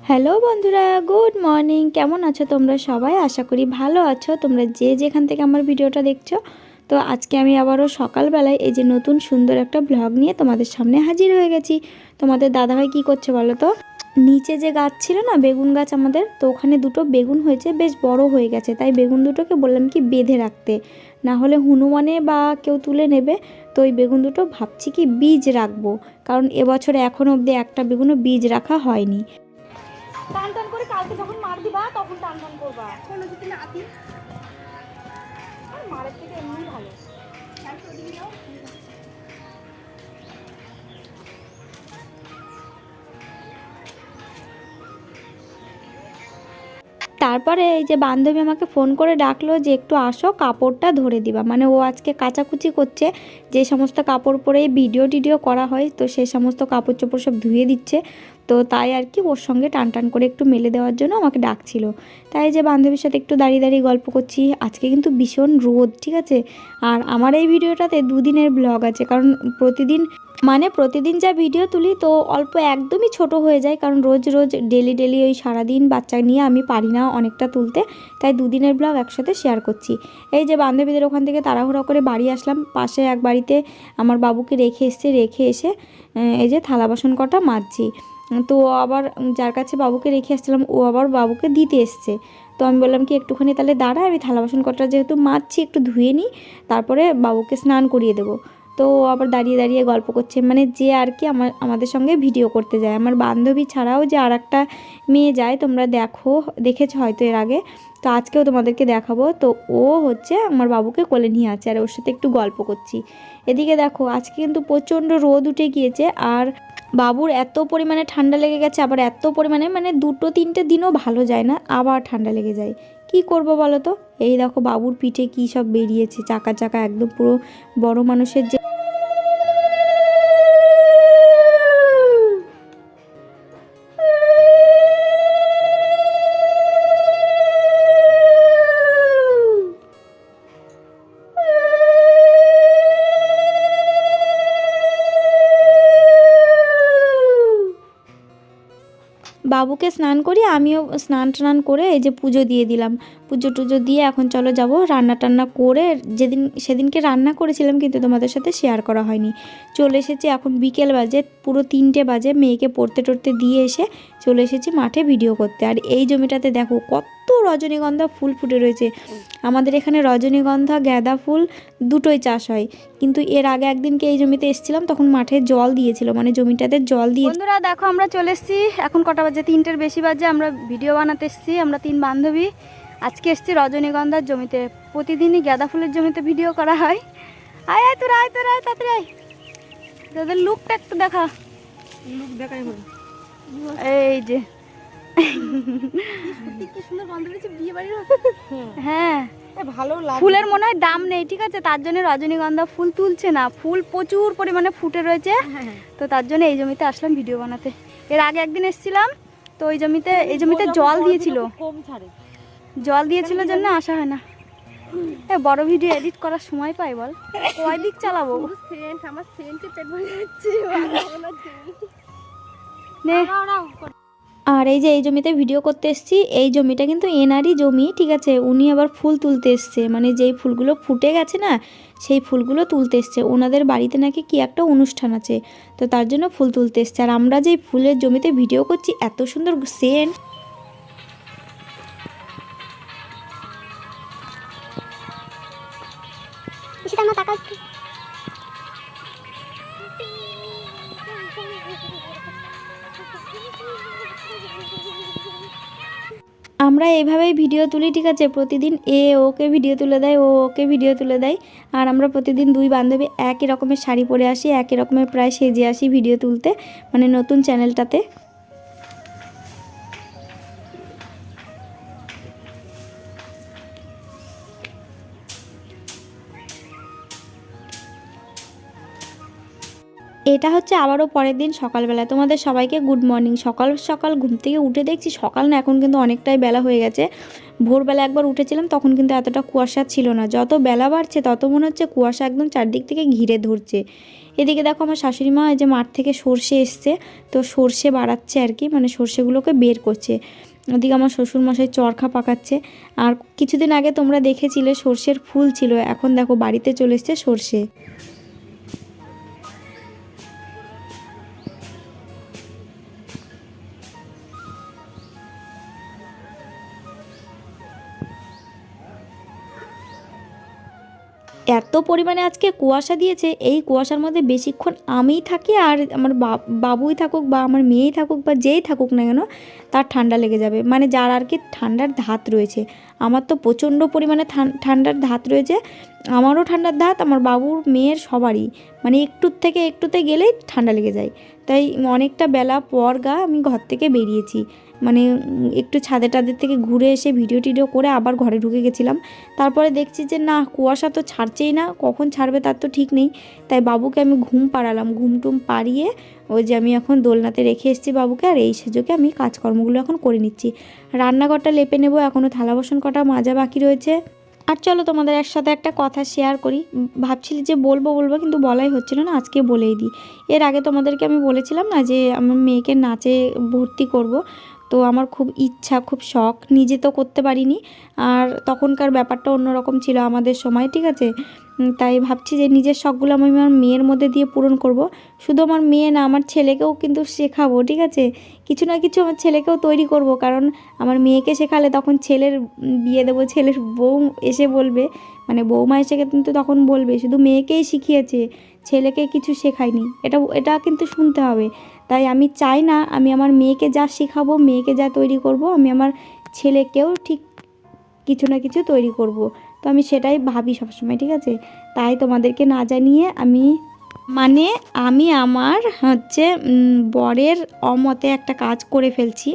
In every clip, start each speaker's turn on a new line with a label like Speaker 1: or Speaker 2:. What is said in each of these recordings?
Speaker 1: Hello বন্ধুরা, good morning. কেমন আছো তোমরা সবাই? আশা করি ভালো আছো। তোমরা যে যেখান থেকে আমার ভিডিওটা দেখছ, তো আজকে আমি আবারও সকালবেলায় এই যে নতুন সুন্দর একটা ব্লগ নিয়ে তোমাদের সামনে হাজির হয়ে গেছি। তোমাদের দাদাভাই কি করছে বলো তো? নিচে যে গাছ ছিল না বেগুন গাছ আমাদের তো ওখানে দুটো বেগুন হয়েছে বেশ বড় হয়ে গেছে। তাই বেগুন দুটোকে বললাম কি বেঁধে রাখতে। না হলে হনুমানে বা কেউ তুলে নেবে তো ওই বেগুন দুটো ভাবছি কি বীজ রাখব। কারণ এবছর এখন অবধি একটা বেগুনও বীজ রাখা হয়নি। টান টান করে কালকে যখন মার দিবা তখন টান টান করবা।
Speaker 2: কোনো যদি না তারপরে
Speaker 1: এই যে বান্ধবী আমাকে ফোন করে ডাকলো যে একটু আসো, কাপড়টা ধরে দিবা। মানে ও আজকে কাচাকুচি করছে, যে সমস্ত কাপড় পরে ভিডিও টিডিও করা হয়, তো সেই সমস্ত কাপড় চোপড় সব ধুয়ে দিচ্ছে। তো তাই আর কি ওর সঙ্গে টান টান করে একটু মেলে দেওয়ার জন্য আমাকে ডাকছিল। তাই যে বান্ধবীর সাথে একটু দাঁড়িয়ে দাঁড়িয়ে গল্প করছি। আজকে কিন্তু ভীষণ রোদ, ঠিক আছে? আর আমার এই ভিডিওটাতে দুদিনের ব্লগ আছে, কারণ প্রতিদিন মানে প্রতিদিন যা ভিডিও তুলি তো অল্প একদমই ছোট হয়ে যায়, কারণ রোজ রোজ ডেলি ডেলি ওই সারাদিন বাচ্চা নিয়ে আমি পারি না অনেকটা তুলতে, তাই দুদিনের ব্লগ একসাথে শেয়ার করছি। এই যে বান্ধবীদের ওখান থেকে তাড়াহুড়া করে বাড়ি আসলাম, পাশে এক বাড়িতে আমার বাবুকে রেখে এসছে, রেখে এসে এই যে থালা বাসন কটা মাজছি। তো আবার যার কাছে বাবুকে রেখে আসছিলাম, ও আবার বাবুকে দিতে এসছে। তো আমি বললাম কি, একটুখানি তাহলে দাঁড়া, আমি থালা বাসন কটা যেহেতু মাজছি, একটু ধুয়ে নিই, তারপরে বাবুকে স্নান করিয়ে দেবো। তো আবার দাঁড়িয়ে দাঁড়িয়ে গল্প করছে। মানে যে আর কি আমার, আমাদের সঙ্গে ভিডিও করতে যায়। আমার বান্ধবী ছাড়াও যে আর একটা মেয়ে যায়, তোমরা দেখো, দেখেছ হয়তো এর আগে। তো আজকেও তোমাদেরকে দেখাবো। তো ও হচ্ছে আমার বাবুকে কোলে নিয়ে আছে আর ওর সাথে একটু গল্প করছি। এদিকে দেখো, আজকে কিন্তু প্রচণ্ড রোদ উঠে গিয়েছে আর বাবুর এত পরিমাণে ঠান্ডা লেগে গেছে, আবার এত পরিমাণে মানে দুটো তিনটে দিনও ভালো যায় না, আবার ঠান্ডা লেগে যায়। কি করব বলো তো? এই দেখো, বাবুর পিঠে কী সব বেরিয়েছে, চাকা চাকা একদম পুরো বড় মানুষের যে বাবুকে স্নান করি আমিও স্নান টান করে এই যে পুজো দিয়ে দিলাম। পুজো টুজো দিয়ে এখন চলো যাব রান্না টান্না করে। যেদিন, সেদিনকে রান্না করেছিলাম কিন্তু তোমাদের সাথে শেয়ার করা হয়নি। চলে এসেছি এখন বিকেল বাজে, পুরো তিনটে বাজে, মেয়েকে পড়তে টড়তে দিয়ে এসে চলে এসেছি মাঠে ভিডিও করতে। আর এই জমিটাতে দেখো কত রজনীগন্ধা ফুল ফুটে রয়েছে। আমাদের এখানে রজনীগন্ধা, গাঁদা ফুল দুটোই চাষ হয়। কিন্তু এর আগে একদিনকে এই জমিতে এসেছিলাম, তখন মাঠে জল দিয়েছিল মানে জমিটাতে জল দিয়ে
Speaker 2: বন্ধুরা, দেখো আমরা চলে এসেছি। এখন কটা বাজে? তিনটের বেশি বাজে। আমরা ভিডিও বানাতে এসেছি। আমরা তিন বান্ধবী। আজকে এসেছি রজনীগন্ধার জমিতে। প্রতিদিনই গাঁদা ফুলের জমিতে ভিডিও করা হয়। আয় আয় তোরা আয় তোরা আয় তাড়াতাড়ি আয়। তোদের লুকটা একটু দেখা।
Speaker 3: লুক দেখাই হয়
Speaker 2: এই যে। হ্যাঁ।
Speaker 3: ভালো
Speaker 2: ফুলের মনে হয় দাম নেই ঠিক আছে? তার জন্য রজনীগন্ধা ফুল তুলছে না। ফুল প্রচুর পরিমাণে ফুটে রয়েছে।
Speaker 3: হ্যাঁ
Speaker 2: তো তার জন্য এই জমিতে আসলাম ভিডিও বানাতে। এর আগে একদিন এসেছিলাম তো ওই জমিতে এই জমিতে জল দিয়েছিল।
Speaker 3: কম ছাড়ে।
Speaker 2: জল দিয়েছিল জন্য আসা হয় না। এ বড় ভিডিও এডিট করার সময় পাই বল। কয় দিক চালাবো?
Speaker 3: সেন্ট আমার সেন্টে পেট ভরে যাচ্ছে
Speaker 2: নে।
Speaker 1: আর এই যে এই জমিতে ভিডিও করতে এসেছি এই জমিটা কিন্তু এনারই জমি ঠিক আছে? উনি আবার ফুল তুলতে এসছে। মানে যেই ফুলগুলো ফুটে গেছে না সেই ফুলগুলো তুলতে এসছে। ওনাদের বাড়িতে নাকি কি একটা অনুষ্ঠান আছে তো তার জন্য ফুল তুলতে এসছে। আর আমরা যেই ফুলের জমিতে ভিডিও করছি এত সুন্দর সেন্ট। আমরা এভাবেই ভিডিও তুলি, ঠিক আছে? প্রতিদিন এ ওকে ভিডিও তুলে দেয়, ও ওকে ভিডিও তুলে দেয়। আর আমরা প্রতিদিন দুই বান্ধবী একই রকমের শাড়ি পরে আসি, একই রকমের প্রায় সেজে আসি ভিডিও তুলতে মানে নতুন চ্যানেলটাতে। এটা হচ্ছে আবারও পরের দিন সকালবেলা। তোমাদের সবাইকে গুড মর্নিং সকাল সকাল ঘুম থেকে উঠে দেখছি সকাল না, এখন কিন্তু অনেকটাই বেলা হয়ে গেছে। ভোরবেলা একবার উঠেছিলাম, তখন কিন্তু এতটা কুয়াশা ছিল না। যত বেলা বাড়ছে, তত মনে হচ্ছে কুয়াশা একদম চারদিক থেকে ঘিরে ধরছে। এদিকে দেখো আমার শাশুড়ি মা যে মাঠ থেকে সর্ষে এসছে, তো সর্ষে বাড়াচ্ছে আর কি মানে সর্ষেগুলোকে বের করছে। ওদিকে আমার শ্বশুরমশাই চরখা পাকাচ্ছে। আর কিছুদিন আগে তোমরা দেখেছিলে সর্ষের ফুল ছিল, এখন দেখো বাড়িতে চলে এসছে সর্ষে। এত পরিমাণে আজকে কুয়াশা দিয়েছে, এই কুয়াশার মধ্যে বেশিক্ষণ আমিই থাকি আর আমার বাবুই থাকুক বা আমার মেয়েই থাকুক বা যেই থাকুক না কেন, তার ঠান্ডা লেগে যাবে। মানে যার আর কি ঠান্ডার ধাত রয়েছে। আমার তো প্রচণ্ড পরিমাণে ঠান- ঠান্ডার ধাত রয়েছে। আমারও ঠান্ডার ধাত, আমার বাবুর মেয়ের সবারই। মানে একটুর থেকে একটুতে গেলেই ঠান্ডা লেগে যায়। তাই অনেকটা বেলা পর গা আমি ঘর থেকে বেরিয়েছি। মানে একটু ছাদে টাদের থেকে ঘুরে এসে ভিডিও টিডিও করে আবার ঘরে ঢুকে গেছিলাম। তারপরে দেখছি যে, না, কুয়াশা তো ছাড়ছেই না, কখন ছাড়বে তার তো ঠিক নেই। তাই বাবুকে আমি ঘুম পাড়ালাম, ঘুম টুম পাড়িয়ে ওই যে আমি এখন দোলনাতে রেখে এসেছি বাবুকে আর এই সুযোগে আমি কাজকর্মগুলো এখন করে নিচ্ছি। রান্নাঘরটা লেপে নেব এখনও থালা বাসন কটা মাজা বাকি রয়েছে। আর চলো তোমাদের একসাথে একটা কথা শেয়ার করি। ভাবছিলি যে বলব বলব, কিন্তু বলাই হচ্ছিল না, আজকে বলেই দিই। এর আগে তোমাদেরকে আমি বলেছিলাম না যে, আমার মেয়েকে নাচে ভর্তি করব। তো আমার খুব ইচ্ছা, খুব শখ। নিজে তো করতে পারিনি। আর তখনকার ব্যাপারটা অন্যরকম ছিল আমাদের সময়, ঠিক আছে? তাই ভাবছি যে নিজের শখগুলো আমি আমার মেয়ের মধ্যে দিয়ে পূরণ করব। শুধু আমার মেয়ে না, আমার ছেলেকেও কিন্তু শেখাবো, ঠিক আছে? কিছু না কিছু আমার ছেলেকেও তৈরি করব। কারণ আমার মেয়েকে শেখালে তখন ছেলের বিয়ে দেবো, ছেলের বউ এসে বলবে। মানে বৌমা এসে কিন্তু তখন বলবে, শুধু মেয়েকেই শিখিয়েছে। ছেলেকে কিছু শেখায়নি। এটা এটা কিন্তু শুনতে হবে। তাই আমি চাই না আমি আমার মেয়েকে যা শেখাবো, মেয়েকে যা তৈরি করব, আমি আমার ছেলেকেও ঠিক কিছু না কিছু তৈরি করব। তো আমি সেটাই ভাবি সবসময়, ঠিক আছে? তাই তোমাদেরকে না জানিয়ে আমি মানে আমি আমার হচ্ছে বরের অমতে একটা কাজ করে ফেলছি।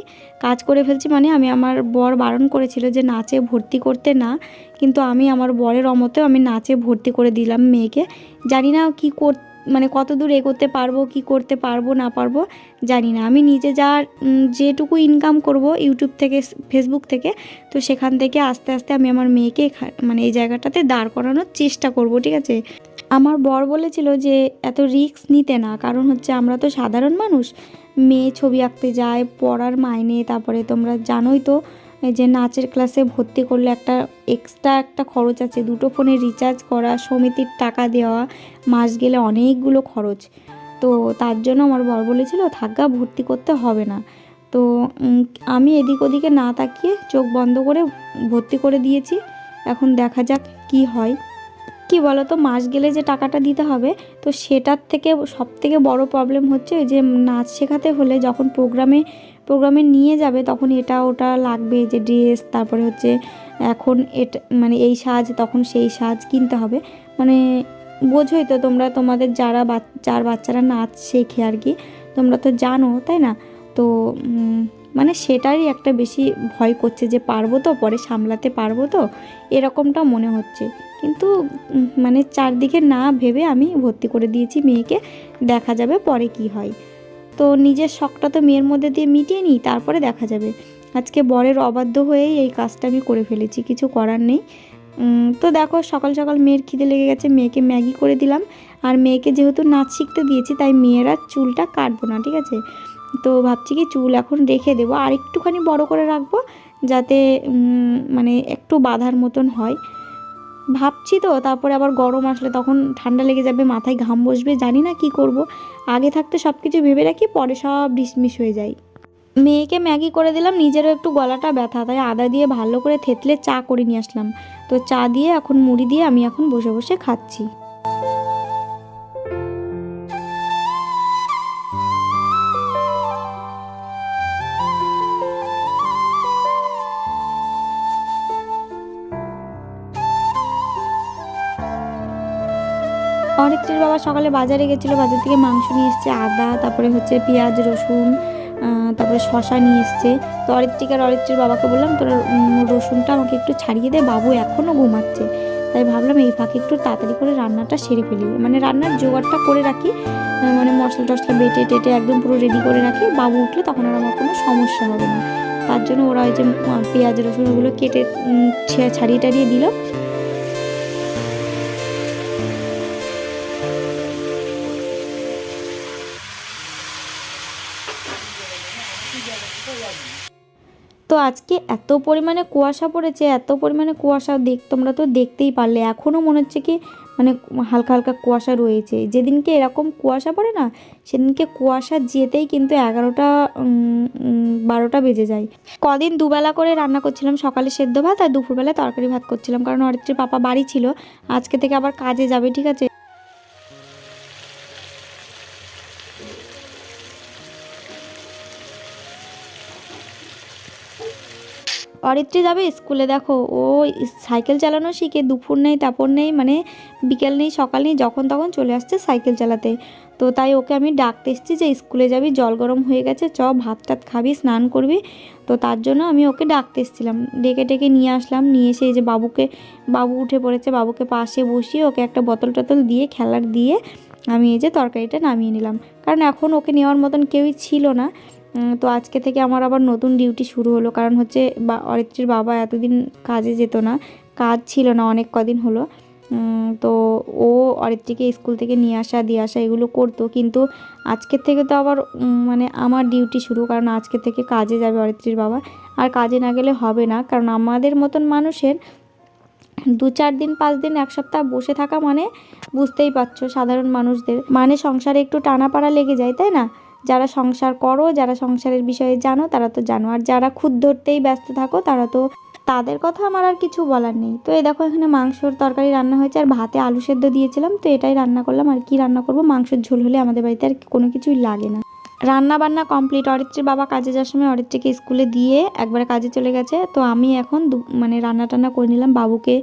Speaker 1: কাজ করে ফেলছি মানে আমি আমার বর বারণ করেছিল যে নাচে ভর্তি করতে না, কিন্তু আমি আমার বরের অমতেও আমি নাচে ভর্তি করে দিলাম মেয়েকে। জানি না কি কর মানে কত দূর এগোতে পারব, কি করতে পারব, না পারব, জানি না। আমি নিজে যা যেটুকু ইনকাম করব ইউটিউব থেকে ফেসবুক থেকে, তো সেখান থেকে আস্তে আস্তে আমি আমার মেয়েকে মানে এই জায়গাটাতে দাঁড় করানোর চেষ্টা করব, ঠিক আছে? আমার বর বলেছিল যে, এত রিস্ক নিতে না, কারণ হচ্ছে আমরা তো সাধারণ মানুষ। মেয়ে ছবি আঁকতে যায়, পড়ার মাইনে, তারপরে তোমরা জানোই তো যে নাচের ক্লাসে ভর্তি করলে একটা এক্সট্রা একটা খরচ আছে। দুটো ফোনে রিচার্জ করা, সমিতির টাকা দেওয়া, মাস গেলে অনেকগুলো খরচ। তো তার জন্য আমার বর বলেছিল, থাকা ভর্তি করতে হবে না। তো আমি এদিক ওদিকে না তাকিয়ে চোখ বন্ধ করে ভর্তি করে দিয়েছি। এখন দেখা যাক কি হয়। কি বলো তো মাস গেলে যে টাকাটা দিতে হবে, তো সেটার থেকে সব থেকে বড় প্রবলেম হচ্ছে যে নাচ শেখাতে হলে যখন প্রোগ্রামে প্রোগ্রামে নিয়ে যাবে তখন এটা ওটা লাগবে যে ড্রেস তারপরে হচ্ছে এখন এটা মানে এই সাজ, তখন সেই সাজ কিনতে হবে। মানে বোঝোই তো তোমরা, তোমাদের যারা যার বাচ্চারা নাচ শেখে আর কি, তোমরা তো জানো, তাই না? তো মানে সেটারই একটা বেশি ভয় করছে যে পারব তো, পরে সামলাতে পারব তো, এরকমটা মনে হচ্ছে। কিন্তু মানে চারদিকে না ভেবে আমি ভর্তি করে দিয়েছি মেয়েকে, দেখা যাবে পরে কি হয়। তো নিজের শখটা তো মেয়ের মধ্যে দিয়ে মিটিয়ে নিই, তারপরে দেখা যাবে। আজকে বরের অবাধ্য হয়েই এই কাজটা আমি করে ফেলেছি, কিছু করার নেই। তো দেখো, সকাল সকাল মেয়ের খিদে লেগে গেছে, মেয়েকে ম্যাগি করে দিলাম। আর মেয়েকে যেহেতু নাচ শিখতে দিয়েছি, তাই মেয়েরা চুলটা কাটবো না, ঠিক আছে? তো ভাবছি কি চুল এখন রেখে দেবো, আর একটুখানি বড় করে রাখব, যাতে মানে একটু বাঁধার মতন হয়। ভাবছি তো, তারপরে আবার গরম আসলে তখন ঠান্ডা লেগে যাবে, মাথায় ঘাম বসবে, জানি না কি করব। আগে থাকতে সব কিছু ভেবে রাখি, পরে সব ডিসমিস হয়ে যায়। মেয়েকে ম্যাগি করে দিলাম, নিজেরও একটু গলাটা ব্যথা, তাই আদা দিয়ে ভালো করে থেতলে চা করে নিয়ে আসলাম। তো চা দিয়ে, এখন মুড়ি দিয়ে আমি এখন বসে বসে খাচ্ছি। অরিত্রীর বাবা সকালে বাজারে গেছিল, বাজার থেকে মাংস নিয়ে এসছে, আদা, তারপরে হচ্ছে পেঁয়াজ, রসুন তারপরে শশা নিয়ে এসছে। তো অরিত্রিক আর অরিত্রীর বাবাকে বললাম, তোর রসুনটা আমাকে একটু ছাড়িয়ে দে, বাবু এখনও ঘুমাচ্ছে। তাই ভাবলাম এই ফাঁকে একটু তাড়াতাড়ি করে রান্নাটা সেরে ফেলি। মানে রান্নার জোগাড়টা করে রাখি মানে মশলা টশলা বেটে টেটে একদম পুরো রেডি করে রাখি। বাবু উঠলে তখন আর আমার কোনো সমস্যা হবে না। তার জন্য ওরা ওই যে পেঁয়াজ, রসুন ওগুলো কেটে ছাড়িয়ে টাড়িয়ে দিল। আজকে এত পরিমাণে কুয়াশা পড়েছে, এত পরিমাণে কুয়াশা দেখ, তোমরা তো দেখতেই পারলে। এখনও মনে হচ্ছে কি মানে হালকা হালকা কুয়াশা রয়েছে। যেদিনকে এরকম কুয়াশা পড়ে না, সেদিনকে কুয়াশা যেতেই কিন্তু এগারোটা বারোটা বেজে যায়। কদিন দুবেলা করে রান্না করছিলাম, সকালে সেদ্ধ ভাত আর দুপুরবেলা তরকারি ভাত করছিলাম। কারণ অরিত্রীর পাপা বাড়ি ছিল, আজকে থেকে আবার কাজে যাবে, ঠিক আছে? অরিত্রী যাবে স্কুলে, দেখো। ও সাইকেল চালানো শিখে, দুপুর নেই, তারপর নেই মানে বিকেল নেই, সকাল নেই, যখন তখন চলে আসছে সাইকেল চালাতে। তো তাই ওকে আমি ডাকতে এসেছি যে স্কুলে যাবি, জল গরম হয়ে গেছে, চ, ভাত টাত খাবি, স্নান করবি। তো তার জন্য আমি ওকে ডাকতে এসেছিলাম। ডেকে ডেকে নিয়ে আসলাম, নিয়ে এসে এই যে বাবুকে, বাবু উঠে পড়েছে, বাবুকে পাশে বসিয়ে ওকে একটা বোতল টোতল দিয়ে, খেলার দিয়ে আমি এই যে তরকারিটা নামিয়ে নিলাম। কারণ এখন ওকে নেওয়ার মতন কেউই ছিল না। তো আজকে থেকে আমার আবার নতুন ডিউটি শুরু হলো। কারণ হচ্ছে বা, অরিত্রীর বাবা এতদিন কাজে যেত না, কাজ ছিল না, অনেক কদিন হলো। তো ও অরিত্রীকে স্কুল থেকে নিয়ে আসা, দিয়ে আসা এগুলো করতো। কিন্তু আজকের থেকে তো আবার মানে আমার ডিউটি শুরু, কারণ আজকে থেকে কাজে যাবে অরিত্রীর বাবা। আর কাজে না গেলে হবে না, কারণ আমাদের মতন মানুষের দু চার দিন, পাঁচ দিন, এক সপ্তাহ বসে থাকা মানে বুঝতেই পারছ সাধারণ মানুষদের। মানে সংসারে একটু টানাপাড়া লেগে যায়, তাই না? যারা সংসার করো, যারা সংসারের বিষয়ে জানো, তারা তো জানো। আর যারা খুদ ধরতেই ব্যস্ত থাকো, তারা তো তাদের কথা আমার আর কিছু বলার নেই। তো এই দেখো, এখানে মাংসর তরকারি রান্না হয়েছে, আর ভাতে আলু সেদ্ধ দিয়েছিলাম, তো এটাই রান্না করলাম। আর কি রান্না করব? মাংসের ঝোল হলে আমাদের বাড়িতে আর কোনো কিছুই লাগে না। রান্না বান্না কমপ্লিট অরিত্রীর বাবা কাজে যাওয়ার সময় অরিত্রীকে স্কুলে দিয়ে একবারে কাজে চলে গেছে। তো আমি এখন মানে রান্না টান্না করে নিলাম। বাবুকে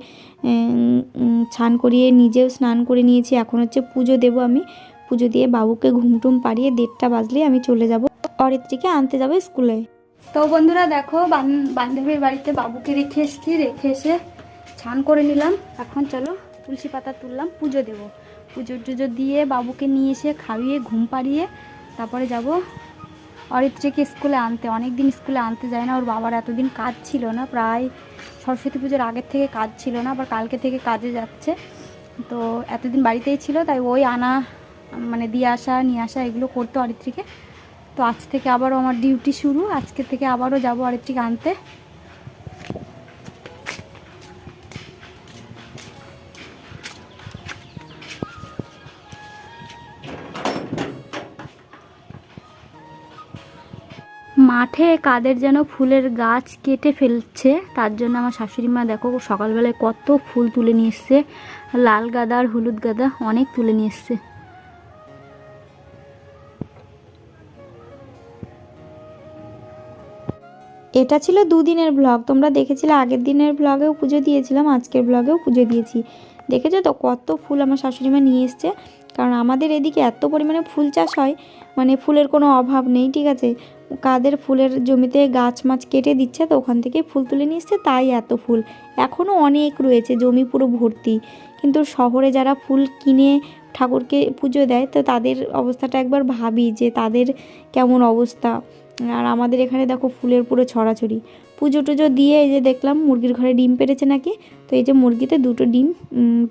Speaker 1: স্নান করিয়ে নিজেও স্নান করে নিয়েছি। এখন হচ্ছে পুজো দেবো আমি। পুজো দিয়ে বাবুকে ঘুমটুম পাড়িয়ে দেড়টা বাজলে আমি চলে যাব। অরিত্রীকে আনতে যাব স্কুলে।
Speaker 2: তো বন্ধুরা দেখো বান্ধবীর বাড়িতে বাবুকে রেখে এসেছি। রেখে এসে স্নান করে নিলাম। এখন চলো তুলসী পাতা তুললাম, পুজো দেব। পুজো টুজো দিয়ে বাবুকে নিয়ে এসে খাইয়ে, ঘুম পাড়িয়ে তারপরে যাব অরিত্রীকে স্কুলে আনতে। অনেক দিন স্কুলে আনতে যায় না, ওর বাবার এতদিন কাজ ছিল না। প্রায় সরস্বতী পুজোর আগের থেকে কাজ ছিল না, আবার কালকে থেকে কাজে যাচ্ছে। তো এতদিন বাড়িতেই ছিল, তাই ওই আনা মানে দিয়ে আসা, নিয়ে আসা, এগুলো করতো অরিত্রীকে তো আজ থেকে আবারও আমার ডিউটি শুরু। আজকে থেকে আবারও যাব আরেকটিকে আনতে। মাঠে কাদের যেন ফুলের গাছ কেটে ফেলছে, তার জন্য আমার শাশুড়ি মা দেখো সকালবেলায় কত ফুল তুলে নিয়ে এসছে। লাল গাদা আর হলুদ গাদা অনেক তুলে নিয়ে এসছে।
Speaker 1: এটা ছিল দুদিনের ব্লগ তোমরা দেখেছিলে আগের দিনের ব্লগেও পুজো দিয়েছিলাম, আজকের ব্লগেও পুজো দিয়েছি। দেখেছ তো? কত ফুল আমার শাশুড়ি মা নিয়ে এসছে। কারণ আমাদের এদিকে এত পরিমাণে ফুল চাষ হয় মানে ফুলের কোনো অভাব নেই, ঠিক আছে? কাদের ফুলের জমিতে গাছ মাছ কেটে দিচ্ছে তো ওখান থেকে ফুল তুলে নিয়ে এসছে, তাই এত ফুল। এখনও অনেক রয়েছে, জমি পুরো ভর্তি। কিন্তু শহরে যারা ফুল কিনে ঠাকুরকে পুজো দেয়, তো তাদের অবস্থাটা একবার ভাবি যে তাদের কেমন অবস্থা। আর আমাদের এখানে দেখো ফুলের পুরো ছড়াছড়ি। পুজো টুজো দিয়ে এই যে দেখলাম মুরগির ঘরে ডিম পেরেছে নাকি? তো এই যে মুরগিতে দুটো ডিম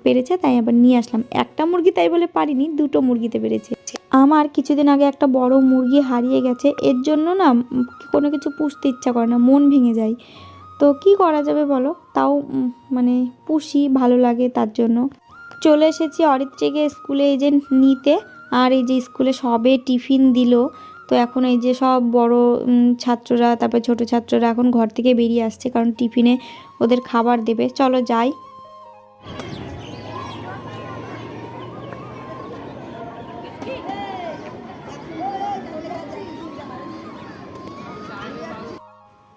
Speaker 1: পেরেছে, তাই আবার নিয়ে আসলাম। একটা মুরগি তাই বলে পারিনি, দুটো মুরগিতে পেরেছে। আমার কিছুদিন আগে একটা বড় মুরগি হারিয়ে গেছে, এর জন্য না কোনো কিছু পুষতে ইচ্ছা করে না, মন ভেঙে যায়। তো কি করা যাবে বলো? তাও মানে পুষি, ভালো লাগে তার জন্য। চলে এসেছি অরিত্রিকে স্কুলে এই যে নিতে, আর এই যে স্কুলে সবে টিফিন দিল। তো এখন এই যে সব বড় ছাত্ররা, তারপর ছোট ছাত্ররা এখন ঘর থেকে বেরিয়ে আসছে কারণ টিফিনে ওদের খাবার দেবে। চলো যাই।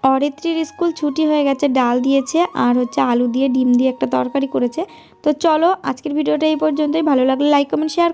Speaker 1: অরিত্রীর স্কুল ছুটি হয়ে গেছে, ডাল দিয়েছে আর হচ্ছে আলু দিয়ে ডিম দিয়ে একটা তরকারি করেছে। তো চলো আজকের ভিডিওটা এই পর্যন্তই। ভালো লাগলে লাইক কমেন্ট শেয়ার